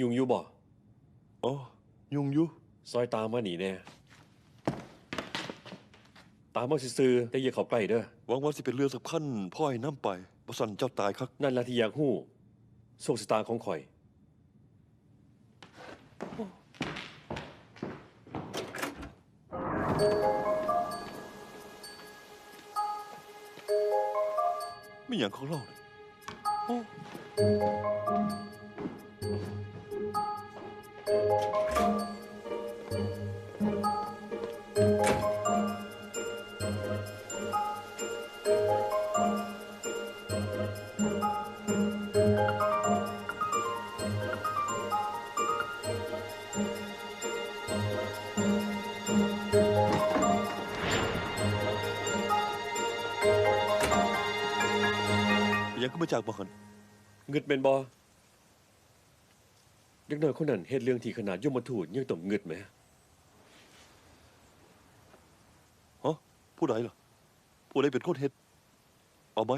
ยุงอยู่บ่อ๋อยุงอยู่ซอยตามมาหนีแน่ตามมาซื่อๆแต่อย่าเข้าใกล้เด้อหวังว่าสิเป็นเรื่องสำคัญพ่อให้น้ำไปบ่สั่นเจ้าตายคักนั่นละที่อยากฮู้โชคชะตาของข่อย ไม่อย่างของเราเลย ยังก็มาจากบ่หันเงึดเป็นบ่ เด็กน้อยคนนั้นเฮ็ดเรื่องที่ขนาดยมทูตยังต้องเงึดไหมฮะผู้ใดล่ะ ผู้ใดเป็นคนเฮ็ดเอาไหม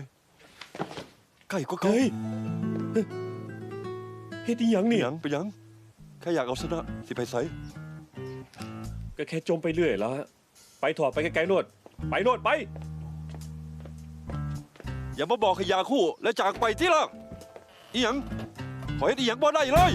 ไก่ก็ไก่เฮ้ยเฮ็ดอีหยังนี่นี่หยังไปนหยังแค่อยากเอาชนะสิไปไสก็แค่จมไปเรื่อยละไปถอดไปไกลๆโนดไปโนดไป อย่ามาบอกขยาคู่และจากไปที่ละอีหยังขอเฮ็ดอีหยังบ่ได้เลย